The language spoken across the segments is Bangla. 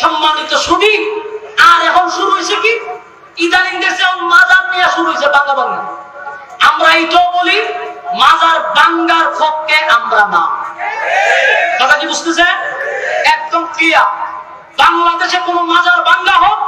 সম্মানিত শুনি আর এখন শুরু হয়েছে কি? ইদানিং দেশে মাজার নিয়ে শুরু হয়েছে বাংলা বাংলা। আমরা এইটাও বলি, মাজার বাঙ্গার পক্ষে আমরা না। কথা কি বুঝতেছে একদম ক্লিয়ার বাংলাদেশে কোনো মাজার বাঙ্গা হোক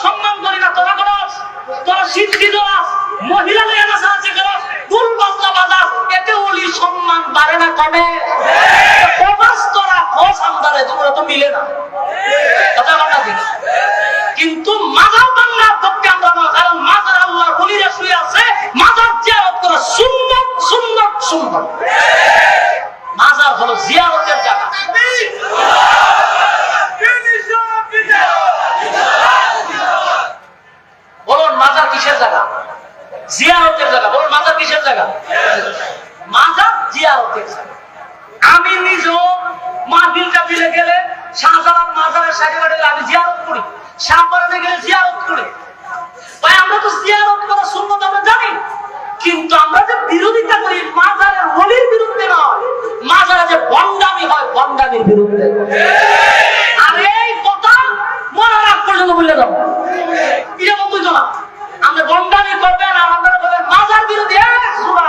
সম্মান না, তোরা তোমরা তো মিলে কিন্তু মাজার বাংলার পক্ষে আমরা কারণ মাজার আল্লাহর বলিরা শুয়ে আছে মাজার জিয়ারত করা সুন্নত সুন্নত সুন্নত মাজার হলো জিয়ারতের জায়গা বলুন মাজার কিসের জায়গা জিয়ারতের জায়গা বলুন মাজার কিসের জায়গা মাজার জিয়ারতের জায়গা আমি নিজেও মাহফিল টাফিলে গেলে শাহজালাল মাজারের সাইডে আমি জিয়ারত করি শাহবারানে গেলে জিয়ারত করি। ভাই, আমরা তো জিয়ারত করা সুন্নত, আমরা জানি। কিন্তু আমরা যে বিরোধিতা করি, মাজারের ওলির বিরুদ্ধে নয়, মাজারে যে বন্ডামি হয় বন্ডামির বিরুদ্ধে। আর এই কথা মরার আগ পর্যন্ত বলে দাও এটা বুঝতো না আপনি বন্ডামি করবেন আর আপনারা বলবেন মাজার বিরোধী এ, সুরা,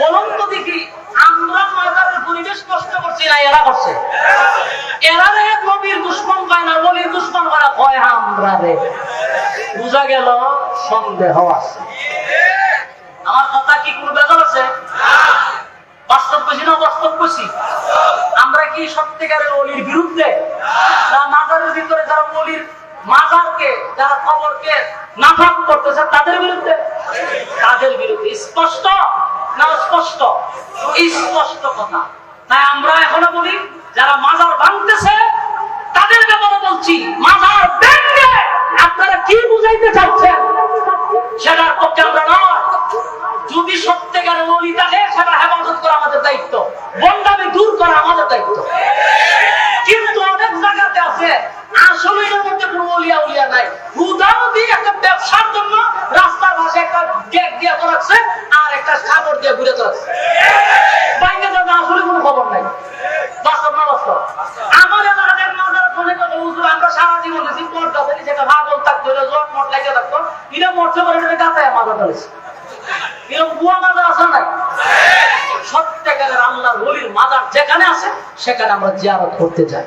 বলুন তো দেখি আমরা মাজারের পরিবেশ করছি না, এরা করছে? এরা রে নবীর দুশ্মন না, নবীর দুশ্মন করা ভয় আমরা রে? বুঝা গেল সন্দেহ আছে। আমার কথা কি কোনো বেজাল আছে? বাস্তব না বাস্তব আমরা কি সত্যিকারের অলির বিরুদ্ধে? না মাজারের ভিতরে যারা অলির মাজারকে, যারা কবরকে নাফাক করতেছে, তাদের বিরুদ্ধে? তাদের বিরুদ্ধে স্পষ্ট না স্পষ্ট স্পষ্ট কথা। তাই আমরা এখনও বলি, যারা মাজার ভাঙতেছে তাদের ব্যাপারে বলছি, মাজার ভেঙে আপনারা কি বুঝাইতে চাচ্ছেন সেটার পক্ষে আমরা নয়। যদি সত্যিকারের অলি থাকে, সেটা হেফাজত করা আমাদের দায়িত্ব। বন্ডামি দূর করা আমাদের দায়িত্ব। কিন্তু অনেক জায়গাতে আছে আসলে এর মধ্যে কোনো অলিয়া উলিয়া নাই। হুদাও দিয়ে একটা ব্যবসার জন্য রাস্তার পাশে একটা গেট দিয়ে তো রাখছে আর একটা কাপড় দিয়ে ঘুরে তো রাখছে বাইরে যাবে আসলে কোনো খবর নাই। বাস্তব না বাস্তব। আমার এলাকার মাজার ফোনে কথা হুজুর আমরা সারা জীবন গেছি পর্দা থেকে যেটা ভাগল থাকতো জট মট লাগিয়ে থাকতো। এটা মরছে করে এটা গাতায় মাজার ধরেছে এরকম বুয়া মাজার আছে নাই? সত্যিকারের আল্লাহর ওলির মাজার যেখানে আছে, সেখানে আমরা জিয়ারত করতে যাই